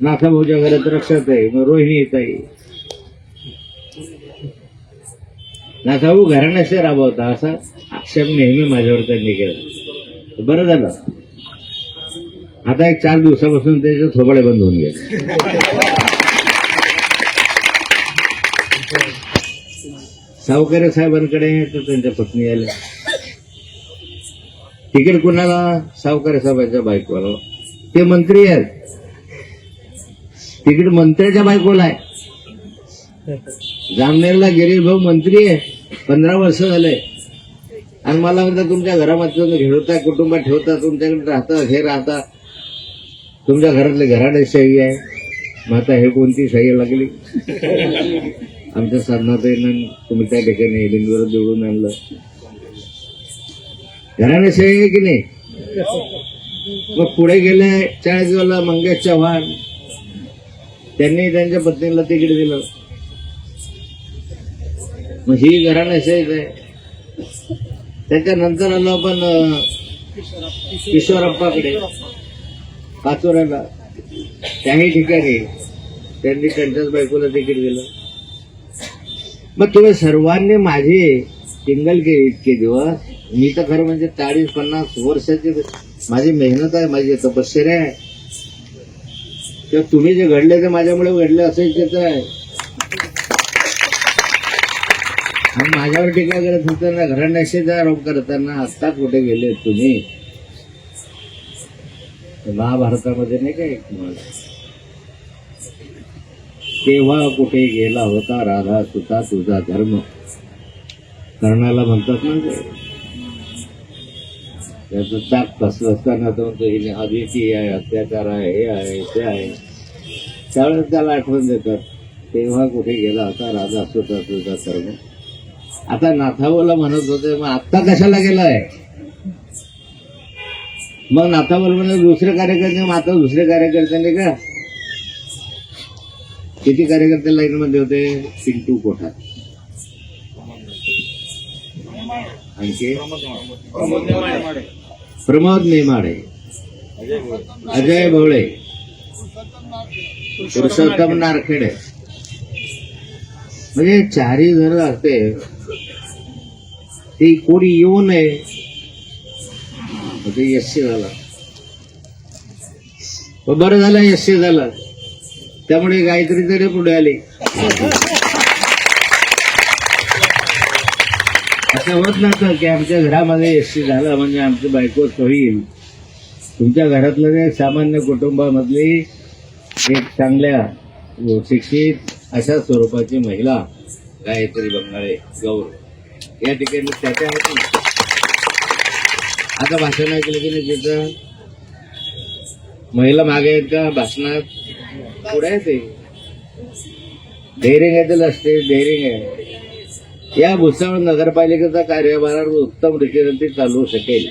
नाथाभाऊच्या घरात रक्षात आहे मग रोहिणी येत आहे. नाथाभाऊ घराण्याशी राबवता असा आक्षेप नेहमी माझ्यावर त्यांनी केला. बरं झालं. आता एक चार दिवसापासून त्याचे थोबाडे बंद होऊन गेले. सावकारे साहेबांकडे तर त्यांच्या पत्नी आल्या. तिकीट कुणाला सावकारे साहेबांच्या बायकोला? ते मंत्री आहेत. तिकीट मंत्र्याच्या बायकोला आहे. जामनेरला गिरीश भाऊ मंत्री आहे. पंधरा वर्ष झाले आणि मला म्हणतात तुमच्या घरामध्ये तुम्ही घेवता कुटुंबात ठेवता तुमच्याकडे राहता हे राहता. तुमच्या घरातले घराडे सही आहे. माता हे कोणती सही लागली? आमच्या साधनात तुम्ही त्या ठिकाणी बिंदूवर जोडून आणलं. घराने सही आहे की नाही? मग पुढे गेले चाळीसगावला मंगेश चव्हाण. त्यांनी त्यांच्या पत्नीला तिकीट दिलं. मग ही घराने सहीच आहे त्याच्यानंतर आलो आपण किशोरप्पाकडे. पाचोऱ्याला. त्याही ठिकाणी त्यांनी त्यांच्याच बायकोला तिकीट दिलं. मग तुम्ही सर्वांनी माझी टिंगल केली इतके दिवस. मी तर खरं म्हणजे चाळीस पन्नास वर्षाची माझी मेहनत आहे माझी तपश्चर्या आहे. किंवा तुम्ही जे घडले ते माझ्यामुळे घडले असेल ते आहे. आणि माझ्यावर टीका करत होताना घराण्याशीचा आरोप करताना आत्ता कुठे गेले तुम्ही? महाभारतामध्ये नाही का एक तेव्हा कुठे गेला होता राधा सुता तुझा धर्म? कर्णाला म्हणतात ना त्याचं ताक कसलं असताना तो म्हणतो हिने अदिती आहे अत्याचार आहे हे आहे ते आहे. त्यावेळेस त्याला आठवण देतात तेव्हा कुठे गेला होता राजा असतो तुझा सर्व आता नाथावला म्हणत होते मग आत्ता कशाला गेलाय? मग नाथावल म्हणजे दुसरे कार्यकर्ते मग आता दुसरे कार्यकर्त्याने का? किती कार्यकर्ते लाईन मध्ये होते? पिंटू कोठा आणखी प्रमोद नेमाडे. अजय भोळे. पुरुषोत्तम नारखेडे. म्हणजे चारही जण असते. ते कोणी येऊ नये. ते यशस्वी झाला. बरं झालं यशस्वी झालं. त्यामुळे गायत्री तरी पुढे आली. असं होत नसतं की आमच्या घरामध्ये टी झालं म्हणजे आमची बायको होईल तुमच्या घरातलं एक सामान्य कुटुंबामधली एक चांगल्या शिक्षित अशा स्वरूपाची महिला गायत्री बंगाळे गौर या ठिकाणी त्याच्या आता भाषण ऐकलं की नाही तिथं महिला मागे आहेत का? भाषणात पुढे आहे ते. डेअरिंग आहे तर असते डेअरिंग आहे. या भुसावळ नगरपालिकेचा कार्यभार उत्तम रीतीने चालवू शकेल.